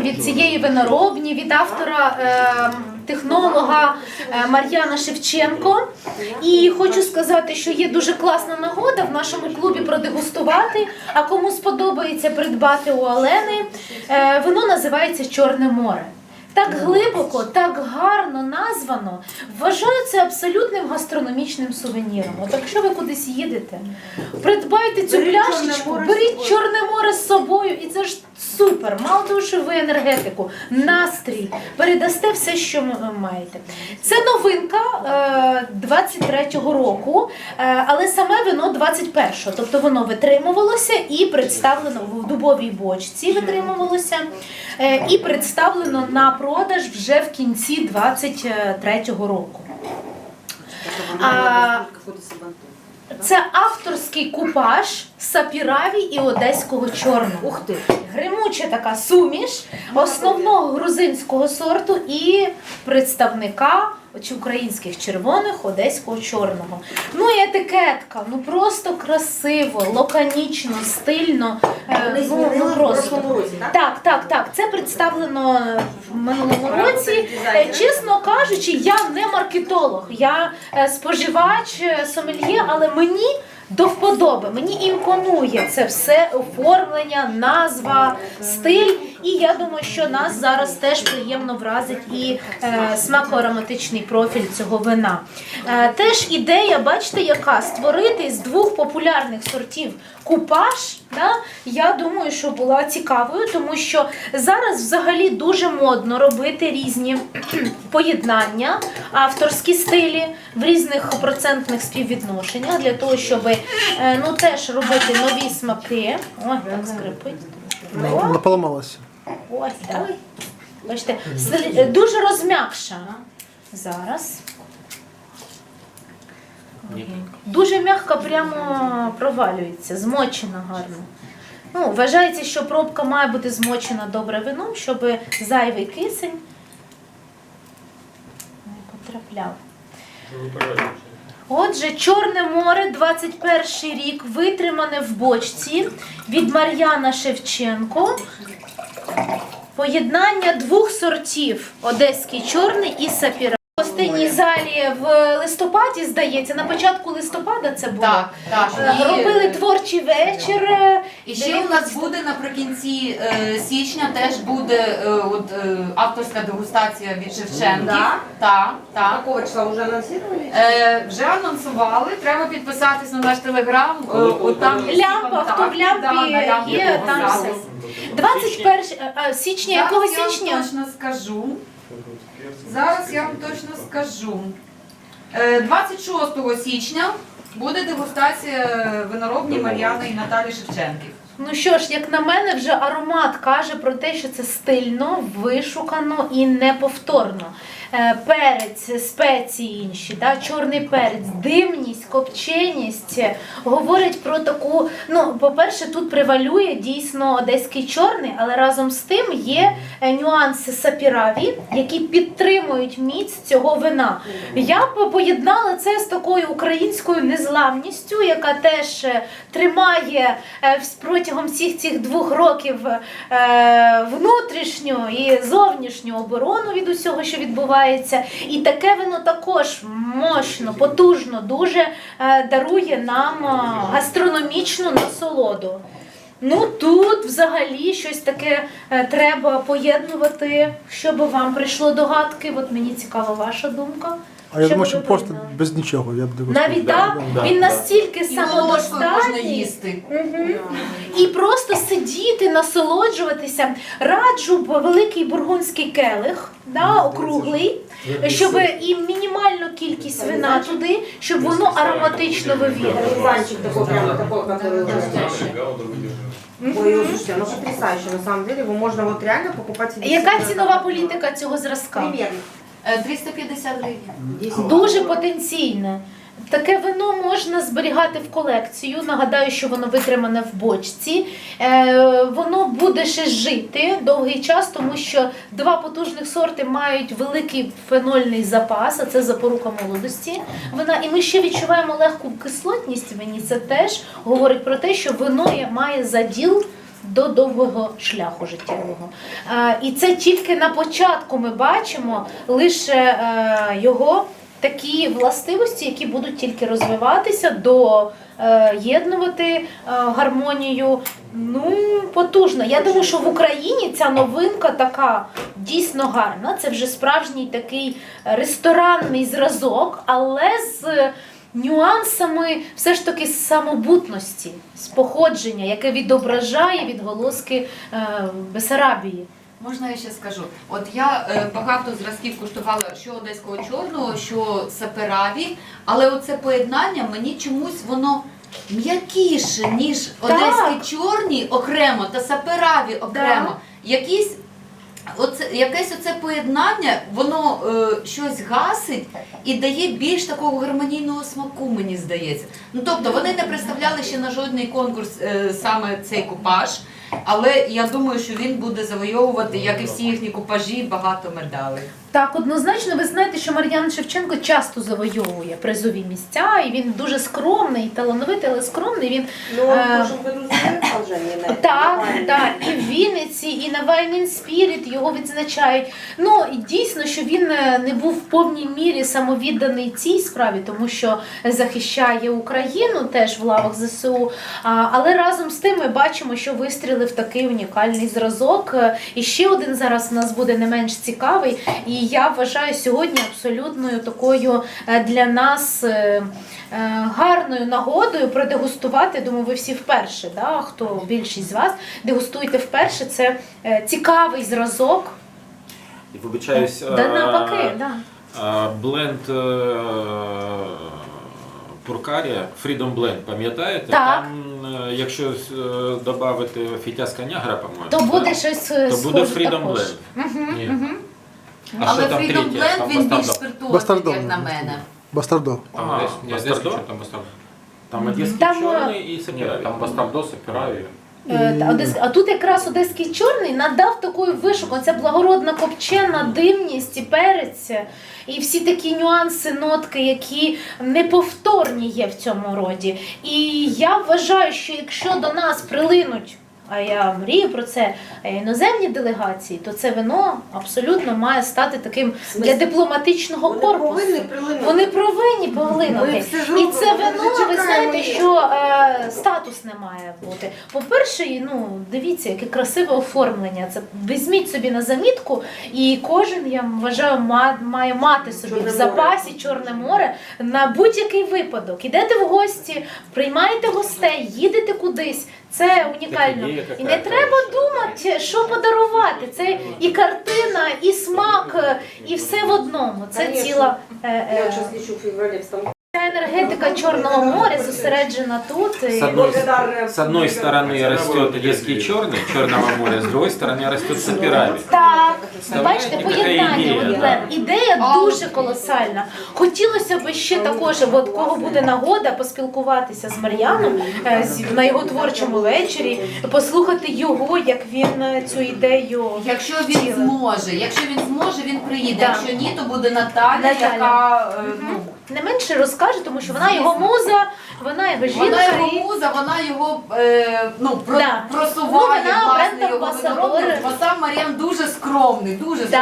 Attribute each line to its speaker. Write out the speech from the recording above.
Speaker 1: від цієї виноробні, від автора е, технолога е, Мар'яна Шевченко. І хочу сказати, що є дуже класна нагода в нашому клубі продегустувати. А кому сподобається придбати у Олени, вино воно називається Чорне море. Так глибоко, так гарно названо. Вважаю це абсолютним гастрономічним сувеніром. От якщо ви кудись їдете, придбайте цю
Speaker 2: Беріть
Speaker 1: пляшечку, беріть чорне море з собою, і це ж супер. Мало того, що ви енергетику, настрій, передасте все, що маєте. Це новинка е, 23-го року, е, але саме вино 21-го. Тобто воно витримувалося і представлено в дубовій бочці, витримувалося е, і представлено на продаж вже в кінці 23-го року. А, Це авторський купаж сапіраві і одеського чорного.
Speaker 2: Ух ти.
Speaker 1: Гримуча така суміш основного грузинського сорту і представника чи українських червоних одеського чорного. Ну і етикетка, ну просто красиво, лаконічно, стильно. е,
Speaker 2: Вони
Speaker 1: ну, ну просто.
Speaker 2: році, так?
Speaker 1: Так, так, так. Це представлено в минулому році. Е. Чесно кажучи, я не маркетолог, я е, споживач сомельє, але мені до вподоби, мені імпонує це все оформлення, назва, стиль. І я думаю, що нас зараз теж приємно вразить і е, смако-ароматичний профіль цього вина. Е, теж ідея, бачите, яка створити з двох популярних сортів купаж. Да? Я думаю, що була цікавою, тому що зараз взагалі дуже модно робити різні поєднання, авторські стилі в різних процентних співвідношеннях для того, щоб е, ну, теж робити нові смаки. Ой, так скрипить. О,
Speaker 3: Не поламалася.
Speaker 1: Ось так. Бачите, е, дуже розм'якша. Зараз. Дуже м'яко прямо провалюється, змочена гарно. Ну, вважається, що пробка має бути змочена добре вином, щоб зайвий кисень не потрапляв. Отже, Чорне море, 21 рік, витримане в бочці від Мар'яна Шевченко. Поєднання двох сортів: одеський чорний і сапіра. Гостинній залі в листопаді, здається, на початку листопада це було.
Speaker 4: Так, так.
Speaker 1: Е,
Speaker 4: І-
Speaker 1: Робили творчий вечір. е,
Speaker 4: І ще у нас буде наприкінці е, січня теж буде е, от, е, авторська дегустація від Шевченків.
Speaker 2: Да?
Speaker 4: Так, так.
Speaker 2: Какого числа уже анонсировали?
Speaker 4: Е, вже анонсували, треба підписатись на наш телеграм. Е, от там є всі
Speaker 1: Лямпа, хто в
Speaker 4: контакти,
Speaker 1: лямпі
Speaker 4: да, на лямпі
Speaker 1: є, там все. 21 е, а, січня,
Speaker 4: Зараз
Speaker 1: якого
Speaker 4: я вам
Speaker 1: січня?
Speaker 4: точно скажу. Зараз я вам точно скажу. Е, 26 січня буде дегустація виноробні Мар'яни і Наталі Шевченків.
Speaker 1: Ну що ж, як на мене, вже аромат каже про те, що це стильно, вишукано і неповторно. Е, Перець, спеції інші, да, чорний перець, димність, копченість говорять про таку. Ну, по-перше, тут превалює дійсно одеський чорний, але разом з тим є е, нюанси сапіраві, які підтримують міць цього вина. Я б поєднала це з такою українською незламністю, яка теж е, тримає протягом всіх цих двох років внутрішню і зовнішню оборону від усього, що відбувається. І таке воно також мощно, потужно, дуже е, дарує нам е, гастрономічну насолоду. Ну тут взагалі щось таке е, треба поєднувати, щоб вам прийшло до гадки. От мені цікава ваша думка.
Speaker 3: А я думаю, що просто без нічого. Я б дегустував.
Speaker 1: Навіть так,
Speaker 3: Да.
Speaker 1: він настільки
Speaker 4: І можна
Speaker 1: самодостатній.
Speaker 4: їсти.
Speaker 1: Мгм. І просто сидіти, насолоджуватися. Раджу б великий бургундський келих, да, округлий, щоб і мінімальну кількість вина туди, щоб воно ароматично вивірило.
Speaker 2: Такой такой, ой, слушайте, оно потрясающе, на самом деле. Его можно вот реально покупать себе
Speaker 1: Яка цінова політика цього зразка?
Speaker 2: Примерно.
Speaker 4: Е, 350 гривень.
Speaker 1: Дуже потенційне. Таке вино можна зберігати в колекцію. Нагадаю, що воно витримане в бочці. Е, воно буде ще жити довгий час, тому що два потужних сорти мають великий фенольний запас, а це запорука молодості. Вина, і ми ще відчуваємо легку кислотність в вині. Це теж говорить про те, що вино має заділ до довгого шляху життєвого. Е, І це тільки на початку ми бачимо лише е, його такі властивості, які будуть тільки розвиватися до е, єднувати е, гармонію. Ну, потужно. Я думаю, що в Україні ця новинка така дійсно гарна. Це вже справжній такий ресторанний зразок, але з нюансами все ж таки самобутності, з походження, яке відображає відголоски е, Бесарабії.
Speaker 4: Можна я ще скажу? От я е, багато зразків куштувала що одеського чорного, що сапераві, але оце поєднання мені чомусь воно м'якіше, ніж одеські чорні окремо та сапераві окремо. Якісь Оце якесь оце поєднання, воно е, щось гасить і дає більш такого гармонійного смаку, мені здається. Ну тобто вони не представляли ще на жодний конкурс е, саме цей купаж, але я думаю, що він буде завойовувати, як і всі їхні купажі, багато медалей.
Speaker 1: Так, однозначно, ви знаєте, що Мар'ян Шевченко часто завойовує призові місця, і він дуже скромний, талановитий, але скромний. Він
Speaker 2: Ну, не на
Speaker 1: Так, так, і в Вінниці, і на in Spirit його відзначають. Ну і дійсно, що він е, не був в повній мірі самовідданий цій справі, тому що захищає Україну теж в лавах ЗСУ. Але разом з тим ми бачимо, що вистрілив такий унікальний зразок. Е, І ще один зараз у нас буде не менш цікавий. І я вважаю сьогодні абсолютною такою е, для нас. е, е, гарною нагодою продегустувати. Думаю, ви всі вперше, да? хто більшість з вас дегустуєте вперше. Це цікавий зразок.
Speaker 3: І вибачаюсь,
Speaker 1: Да, навпаки, да.
Speaker 3: бленд Пуркарія, Freedom Blend, пам'ятаєте?
Speaker 1: Так.
Speaker 3: Там, якщо додати фітяска нягра, по-моєму,
Speaker 1: То буде щось
Speaker 3: то буде Freedom
Speaker 1: також.
Speaker 3: Blend.
Speaker 1: Мгм,
Speaker 3: Ні.
Speaker 1: мгм.
Speaker 3: А
Speaker 4: Але
Speaker 3: що там
Speaker 4: Freedom
Speaker 3: третє?
Speaker 4: Blend
Speaker 3: Там
Speaker 4: він більш
Speaker 3: бастардо.
Speaker 4: спиртуозний,
Speaker 5: Бастардом.
Speaker 4: як на мене.
Speaker 5: Бастардо.
Speaker 6: Там
Speaker 3: А,
Speaker 6: Одес, не
Speaker 3: Бастардо?
Speaker 6: Одесский, там Бастардо.
Speaker 3: Там одеський
Speaker 1: Там, е,
Speaker 3: чорний і
Speaker 6: Нет,
Speaker 3: сапіраві.
Speaker 6: там Бастардос и Пирави.
Speaker 1: Е, та, Одес- А тут якраз одеський чорний надав такої вишуку. Ця благородна копчена димність і перець, і всі такі нюанси, нотки, які неповторні є в цьому роді. І я вважаю, що якщо до нас прилинуть. А я мрію про це іноземні делегації, то це вино абсолютно має стати таким для дипломатичного
Speaker 2: Вони
Speaker 1: корпусу.
Speaker 2: повинні.
Speaker 1: Вони повинні
Speaker 2: Ми
Speaker 1: І це вино, ви знаєте, що е, статус не має бути. По-перше, ну дивіться, яке красиве оформлення. Це візьміть собі на замітку, і кожен, я вважаю, має мати собі
Speaker 2: Чорне
Speaker 1: в запасі Чорне море на будь-який випадок. Ідете в гості, приймаєте гостей, їдете кудись. Це унікально. І не треба думати, що подарувати. Це і картина, і смак, е, і все в одному. Це ціла. е, е,
Speaker 2: Я сейчас лечу в феврале в Стамбул
Speaker 1: Ця енергетика Чорного моря зосереджена тут. і-
Speaker 3: С одной, с одной стороны растет одесский черный, Черного моря, с другой стороны растет сапирави.
Speaker 1: Так,
Speaker 3: Вставляєте?
Speaker 1: бачите,
Speaker 3: Така
Speaker 1: поєднання.
Speaker 3: ідея,
Speaker 1: от,
Speaker 3: да.
Speaker 1: Лен. Ідея дуже колосальна. Хотілося б ще також, от кого буде нагода поспілкуватися з Мар'яном е, з- на його творчому вечорі, послухати його, як він е, цю ідею.
Speaker 4: Якщо він зможе, якщо він зможе, він приїде.
Speaker 1: Да.
Speaker 4: Якщо ні, то буде Наталя,
Speaker 1: Наталя.
Speaker 4: яка е, ну,
Speaker 1: Не менше розкаже, тому що вона його муза, вона його жінка.
Speaker 4: вона його
Speaker 1: і-
Speaker 4: муза, вона його е, ну, про,
Speaker 1: Да.
Speaker 4: просуває
Speaker 1: Ну, вона
Speaker 4: власне
Speaker 1: бренд
Speaker 4: його
Speaker 1: амбасадор.
Speaker 4: виноробник. Бо сам Мар'ян дуже скромний, дуже
Speaker 1: Да.